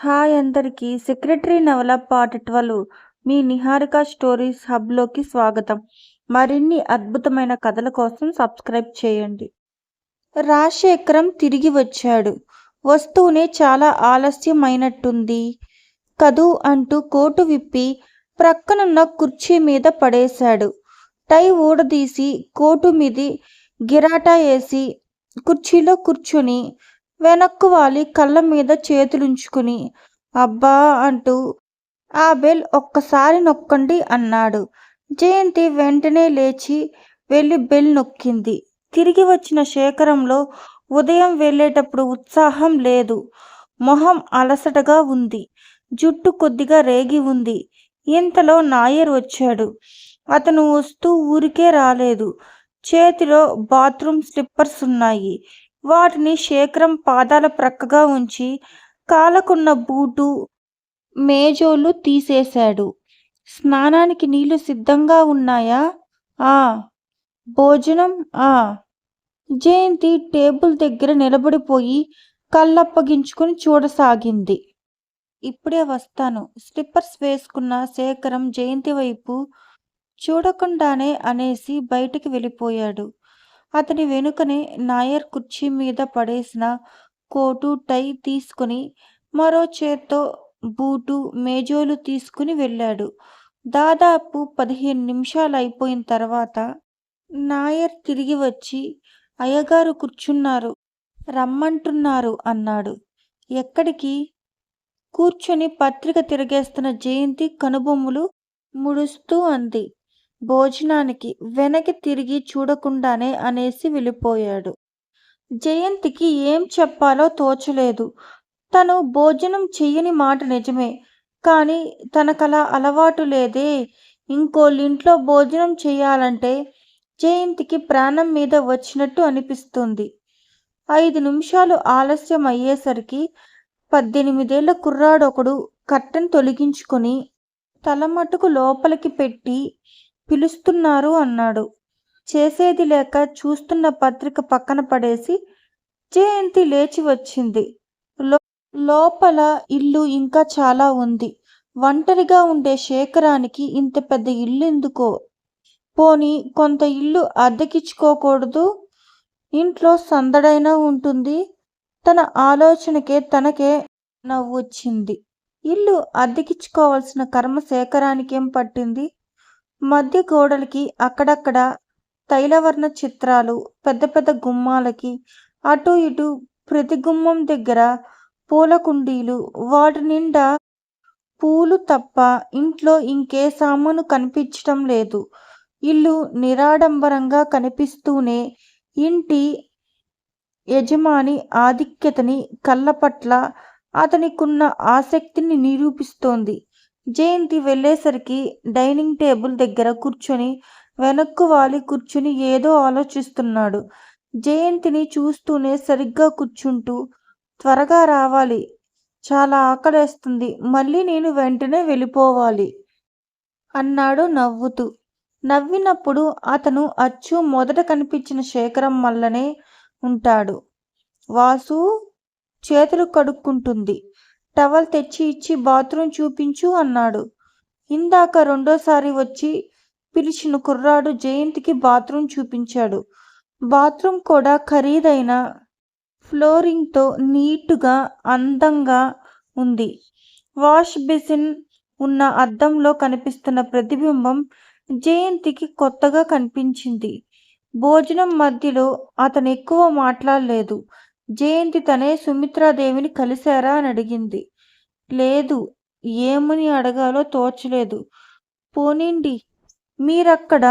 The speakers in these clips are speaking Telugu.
హాయ్ అందరికీ. సెక్రటరీ నవల పార్ట్ ట్వెల్వ్ మీ నిహారిక స్టోరీస్ హబ్లోకి స్వాగతం. మరిన్ని అద్భుతమైన కథల కోసం సబ్స్క్రైబ్ చేయండి. రాజశేఖరం తిరిగి వచ్చాడు. వస్తూనే చాలా ఆలస్యమైనట్టుంది. అయినట్టుంది కదూ అంటూ కోటు విప్పి ప్రక్కనున్న కుర్చీ మీద పడేశాడు. టై ఊడదీసి కోటు మీది గిరాటా వేసి కుర్చీలో కూర్చుని వెనక్కు వాలి కళ్ళ మీద చేతులుంచుకుని. అబ్బా అంటూ ఆ బెల్ ఒక్కసారి నొక్కండి అన్నాడు. జయంతి వెంటనే లేచి వెళ్ళి బెల్ నొక్కింది. తిరిగి వచ్చిన శేఖరంలో ఉదయం వెళ్ళేటప్పుడు ఉత్సాహం లేదు. మొహం అలసటగా ఉంది. జుట్టు కొద్దిగా రేగి ఉంది. ఇంతలో నాయర్ వచ్చాడు. అతను వస్తూ ఊరికే రాలేదు. చేతిలో బాత్రూమ్ స్లిప్పర్స్ ఉన్నాయి. వాటిని శేఖరం పాదాల ప్రక్కగా ఉంచి కాలకున్న బూటు మేజోలు తీసేశాడు. స్నానానికి నీళ్ళు సిద్ధంగా ఉన్నాయా? ఆ. భోజనం? ఆ. జయంతి టేబుల్ దగ్గర నిలబడిపోయి కళ్ళప్పగించుకుని చూడసాగింది. ఇప్పుడే వస్తాను. స్లిప్పర్స్ వేసుకున్న శేఖరం జయంతి వైపు చూడకుండానే అనేసి బయటికి వెళ్ళిపోయాడు. అతని వెనుకనే నాయర్ కుర్చీ మీద పడేసిన కోటు టై తీసుకుని మరో చేత్తో బూటు మేజోలు తీసుకుని వెళ్ళాడు. దాదాపు పదిహేను నిమిషాలు అయిపోయిన తర్వాత నాయర్ తిరిగి వచ్చి అయ్యగారు కూర్చున్నారు రమ్మంటున్నారు అన్నాడు. ఎక్కడికి? కూర్చొని పత్రిక తిరిగేస్తున్న జయంతి కనుబొమ్మలు ముడుస్తూ అంది. భోజనానికి వెనక్కి తిరిగి చూడకుండానే అనేసి వెళ్ళిపోయాడు. జయంతికి ఏం చెప్పాలో తోచలేదు. తను భోజనం చెయ్యని మాట నిజమే కానీ తనకలా అలవాటు లేదే. ఇంకోళ్ళింట్లో భోజనం చేయాలంటే జయంతికి ప్రాణం మీద వచ్చినట్టు అనిపిస్తుంది. ఐదు నిమిషాలు ఆలస్యం అయ్యేసరికి పద్దెనిమిదేళ్ళ కుర్రాడొకడు కట్టెను తొలగించుకొని తలమటుకు లోపలికి పెట్టి పిలుస్తున్నారు అన్నాడు. చేసేది లేక చూస్తున్న పత్రిక పక్కన పడేసి జయంతి లేచి వచ్చింది. లోపల ఇల్లు ఇంకా చాలా ఉంది. ఒంటరిగా ఉండే శేఖరానికి ఇంత పెద్ద ఇల్లు ఎందుకో పోని కొంత ఇల్లు అద్దెకిచ్చుకోకూడదు? ఇంట్లో సందడైనా ఉంటుంది. తన ఆలోచనకే తనకే నవ్వు వచ్చింది ఇల్లు అద్దెకిచ్చుకోవాల్సిన కర్మ శేఖరానికేం పట్టింది? మధ్య గోడలకి అక్కడక్కడ తైలవర్ణ చిత్రాలు పెద్ద పెద్ద గుమ్మాలకి అటు ఇటు ప్రతి గుమ్మం దగ్గర పూల కుండీలు వాటి నిండా పూలు తప్ప ఇంట్లో ఇంకే సామాను కనిపించటం లేదు. ఇల్లు నిరాడంబరంగా కనిపిస్తూనే ఇంటి యజమాని ఆధిక్యతని కళ్ళ పట్ల అతనికున్న ఆసక్తిని నిరూపిస్తోంది. జయంతి వెళ్ళేసరికి డైనింగ్ టేబుల్ దగ్గర కూర్చొని వెనక్కు వాలి కూర్చుని ఏదో ఆలోచిస్తున్నాడు. జయంతిని చూస్తూనే సరిగ్గా కూర్చుంటూ త్వరగా రావాలి. చాలా ఆకలేస్తుంది. మళ్ళీ నేను వెంటనే వెళ్ళిపోవాలి అన్నాడు నవ్వుతూ. నవ్వినప్పుడు అతను అచ్చు మొదట కనిపించిన శేఖరం వల్లనే ఉంటాడు. వాసు చేతులు కడుక్కుంటుంది. టవల్ తెచ్చి ఇచ్చి బాత్రూమ్ చూపించు అన్నాడు. ఇందాక రెండోసారి వచ్చి పిలిచిన కుర్రాడు జయంతికి బాత్రూమ్ చూపించాడు. బాత్రూమ్ కూడా ఖరీదైన ఫ్లోరింగ్తో నీటుగా అందంగా ఉంది. వాష్ బేసిన్ ఉన్న అద్దంలో కనిపిస్తున్న ప్రతిబింబం జయంతికి కొత్తగా కనిపించింది. భోజనం మధ్యలో అతను ఎక్కువ మాట్లాడలేదు. జయంతి తనే సుమిత్రాదేవిని కలిశారా అని అడిగింది. లేదు ఏమని అడగాలో తోచలేదు. పోనిండి మీరక్కడ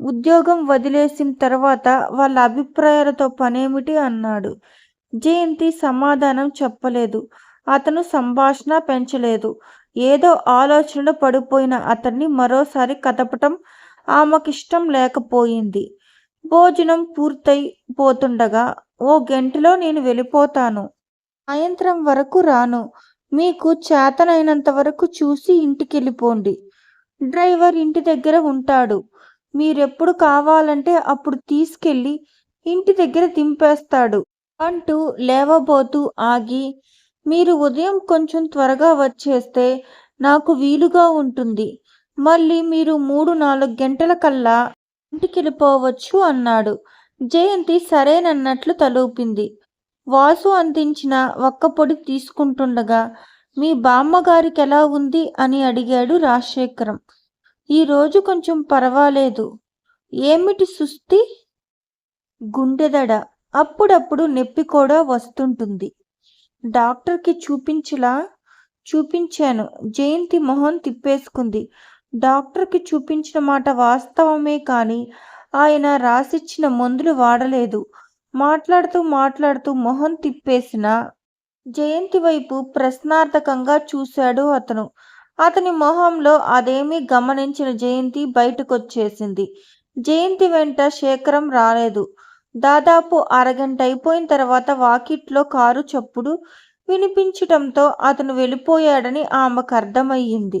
ఉద్యోగం వదిలేసిన తర్వాత వాళ్ళ అభిప్రాయాలతో పనేమిటి అన్నాడు. జయంతి సమాధానం చెప్పలేదు. అతను సంభాషణ పెంచలేదు. ఏదో ఆలోచనలో పడిపోయిన అతన్ని మరోసారి కదపటం ఆమెకిష్టం లేకపోయింది. భోజనం పూర్తయిపోతుండగా ఓ గంటలో నేను వెళ్ళిపోతాను. సాయంత్రం వరకు రాను. మీకు చేతనైనంత వరకు చూసి ఇంటికెళ్ళిపోండి. డ్రైవర్ ఇంటి దగ్గర ఉంటాడు. మీరెప్పుడు కావాలంటే అప్పుడు తీసుకెళ్ళి ఇంటి దగ్గర దింపేస్తాడు అంటూ లేవబోతూ ఆగి మీరు ఉదయం కొంచెం త్వరగా వచ్చేస్తే నాకు వీలుగా ఉంటుంది. మళ్ళీ మీరు మూడు నాలుగు గంటల కల్లా ఇంటికెళ్ళిపోవచ్చు అన్నాడు. జయంతి సరేనన్నట్లు తలూపింది. వాసు అందించిన ఒక్క పొడి తీసుకుంటుండగా మీ బామ్మగారికి ఎలా ఉంది అని అడిగాడు రాజశేఖరం. ఈరోజు కొంచెం పర్వాలేదు. ఏమిటి సుస్థి గుండెదడ. అప్పుడప్పుడు నొప్పి కూడా వస్తుంటుంది. డాక్టర్కి చూపించలా? చూపించాను. జయంతి మొహం తిప్పేసుకుంది. డాక్టర్కి చూపించిన మాట వాస్తవమే కానీ ఆయన రాసిచ్చిన మందులు వాడలేదు. మాట్లాడుతూ మాట్లాడుతూ మొహం తిప్పేసిన జయంతి వైపు ప్రశ్నార్థకంగా చూశాడు అతను. అతని మొహంలో అదేమీ గమనించిన జయంతి బయటకొచ్చేసింది. జయంతి వెంట శేఖరం రాలేదు. దాదాపు అరగంట అయిపోయిన తర్వాత వాకిట్లో కారు చప్పుడు వినిపించటంతో అతను వెళ్ళిపోయాడని ఆమెకు అర్థమయ్యింది.